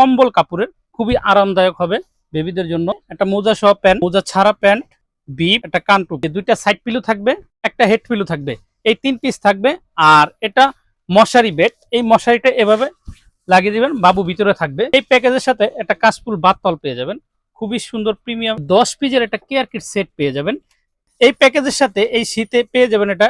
কম্বল কাপড়ের খুবই আরামদায়ক হবে বেবিদের জন্য। একটা মোজা সহ প্যান্ট, মোজা ছাড়া প্যান্ট, বিপ, একটা কানটু। দুইটা সাইড পিলু থাকবে, একটা হেড পিলু থাকবে। এই তিন পিস থাকবে আর এটা মশারি বেড এই মশারিটা এভাবে লাগিয়ে দিবেন, বাবু ভিতরে থাকবে। এই প্যাকেজের সাথে একটা কাশফুল বাতল পেয়ে যাবেন। খুবই সুন্দর প্রিমিয়াম। দশ পিসের একটা কেয়ার কিট সেট পেয়ে যাবেন। এই প্যাকেজের সাথে এই শীতে পেয়ে যাবেন এটা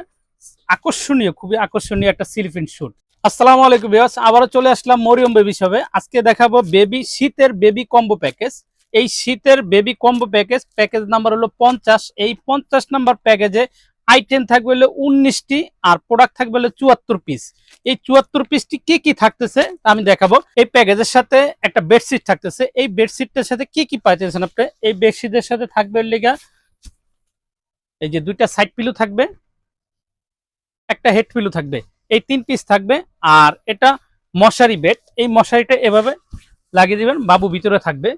আকর্ষণীয়, খুবই আকর্ষণীয় একটা সিলিফিন শুট আসসালামু আলাইকুম বিয়াস আবারও চলে আসলাম মরিয়ম বেবি শপে। আজকে দেখাবো বেবি শীতের বেবি কম্বো প্যাকেজ। এই শীতের baby combo package package number হলো পঞ্চাশ। এই পঞ্চাশ নাম্বার প্যাকেজে আইটেম থাকবে হলো উনিশটি আর প্রোডাক্ট থাকবে হলো চুয়াত্তর পিস এই চুয়াত্তর পিসটি কি কি থাকতেছে আমি দেখাবো। এই প্যাকেজের সাথে একটা বেডশিট থাকতেছে। এই বেডশিটটার সাথে কি কি পাইতেছেন আপনি? এই বেডশিটের সাথে থাকবে লেগা এই যে দুইটা সাইড পিলু থাকবে, একটা হেড পিলু থাকবে। এই তিন পিস থাকবে। আর এটা মশারি বেড এই মশারিটা এভাবে লাগিয়ে দিবেন, বাবু ভিতরে থাকবে।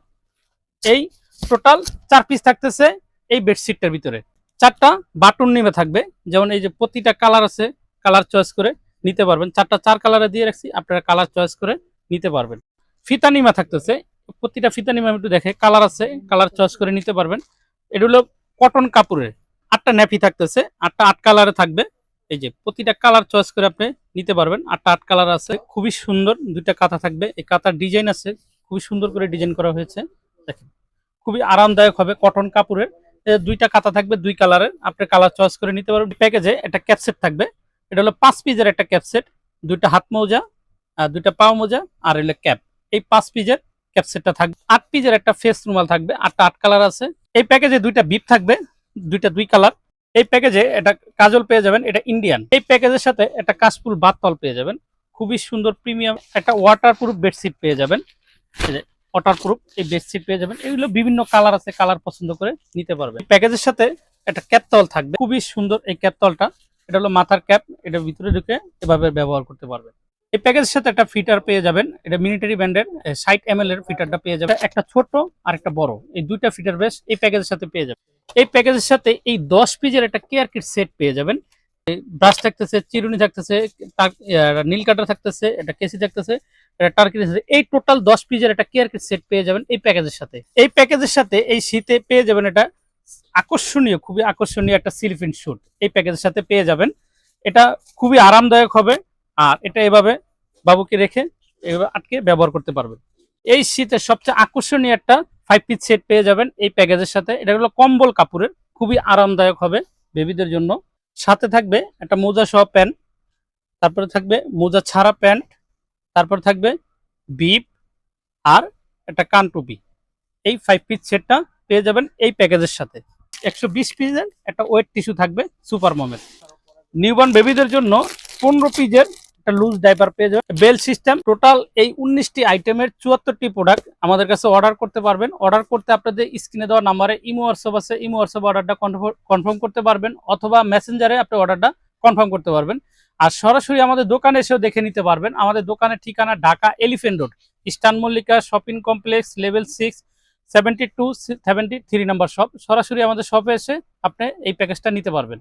এই টোটাল চার পিস থাকতেছে এই বেডশিটটার ভিতরে। চারটা বাটন নেমে থাকবে। যেমন এই যে প্রতিটা কালার আছে কালার চয়েস করে নিতে পারবেন। চারটা চার কালারে দিয়ে রাখছি, আপনারা কালার চয়েস করে নিতে পারবেন। ফিতা নিমা থাকতেছে। প্রতিটা ফিতা নিমা একটু দেখে কালার আছে কালার চয়েস করে নিতে পারবেন। এটা হলো কটন কাপড়ের। আটটা ন্যাপি থাকতেছে, আটটা আট কালারে থাকবে। এই যে প্রতিটা কালার চয়েস করে আপনি নিতে পারবেন। আটটা আট কালার আছে, খুবই সুন্দর দুইটা কাঁথা থাকবে। এই কাঁথার ডিজাইন আছে, খুবই সুন্দর করে ডিজাইন করা হয়েছে। দেখেন, খুবই আরামদায়ক হবে কটন কাপড়ের। দুইটা কাঁথা থাকবে, দুই কালারের। আপনি কালার চয়েস করে নিতে পারবেন। প্যাকেজে একটা ক্যাপসেট থাকবে। এটা হলো পাঁচ পিসের একটা ক্যাপসেট দুইটা হাত মোজা, আর দুইটা পাও মোজা, আর হলো ক্যাপ। এই পাঁচ পিসের ক্যাপসেটটা থাকবে। আট পিসের একটা ফেস রুমাল থাকবে। আটটা আট কালার আছে। এই প্যাকেজে দুইটা বিপ থাকবে। দুইটা দুই কালার। এই প্যাকেজে এটা কাজল পেয়ে যাবেন, এটা ইন্ডিয়ান এই প্যাকেজের সাথে একটা কাশফুল বাতল পেয়ে যাবেন। খুবই সুন্দর প্রিমিয়াম একটা ওয়াটার প্রুফ বেডশিট পেয়ে যাবেন। ওয়াটার প্রুফ এই বেডশিট পেয়ে যাবেন। এগুলো বিভিন্ন কালার আছে কালার পছন্দ করে নিতে পারবে প্যাকেজের সাথে একটা ক্যাপতল থাকবে। খুবই সুন্দর এই ক্যাপতলটা এটা হলো মাথার ক্যাপ এটা ভিতরে ঢুকে এভাবে ব্যবহার করতে পারবেন। এই প্যাকেজের সাথে একটা ফিটার পেয়ে যাবেন। এটা মিলিটারি ব্যান্ডের ষাট এম এর ফিটারটা পেয়ে যাবেন। একটা ছোট আর একটা বড়। এই দুইটা ফিটার বেশ এই প্যাকেজের সাথে পেয়ে যাবেন। এই প্যাকেজের সাথে এই দশ পিজের একটা কেয়ার কিট সেট পেয়ে যাবেন। ব্রাশ থাকতেছে, চিরুনি থাকতেছে নীল কাটার থাকতেছে এটা কেসি থাকতেছে থাকতেছে। এই টোটাল দশ পিজের একটা কেয়ার কিট সেট পেয়ে যাবেন এই প্যাকেজের সাথে। এই প্যাকেজের সাথে এই শীতে পেয়ে যাবেন এটা আকর্ষণীয়, খুবই আকর্ষণীয় একটা সিলফিন শ্যুট এই প্যাকেজের সাথে পেয়ে যাবেন। এটা খুবই আরামদায়ক হবে। আর এটা এভাবে বাবুকে রেখে এভাবে আটকে ব্যবহার করতে পারবেন। এই শীতে সবচেয়ে আকর্ষণীয় একটা ফাইভ পিস সেট পেয়ে যাবেন এই প্যাকেজের সাথে। এটা হলো কম্বল কাপড়ের, খুবই আরামদায়ক হবে বেবিদের জন্য। সাথে থাকবে একটা মোজা সহ প্যান্ট তারপরে থাকবে মোজা ছাড়া প্যান্ট তারপর থাকবে বিপ আর একটা কান টুপি। এই ফাইভ পিস সেটটা পেয়ে যাবেন এই প্যাকেজের সাথে। একশো বিশ পিসের একটা ওয়েট টিস্যু থাকবে সুপার মমের নিউবর্ন বেবিদের জন্য পনেরো পিসের একটা লুজ ডাইপার পেয়ে যাবেন। বেল সিস্টেম টোটাল এই উনিশটি আইটেমের চুয়াত্তরটি প্রোডাক্ট আমাদের কাছে অর্ডার করতে পারবেন। অর্ডার করতে আপনাদের স্ক্রিনে দেওয়া নাম্বারে ইমো হোয়াটসঅ্যাপ আছে। ইমো হোয়াটসঅ্যাপ অর্ডারটা কনফার্ম করতে পারবেন অথবা মেসেঞ্জারে আপনি অর্ডারটা কনফার্ম করতে পারবেন। আর সরাসরি আমাদের দোকানে এসেও দেখে নিতে পারবেন। আমাদের দোকানের ঠিকানা Dhaka elephant road eastern Mallika shopping complex level six seventy two seventy three number shop সরাসরি আমাদের শপে এসে আপনি এই প্যাকেজটা নিতে পারবেন।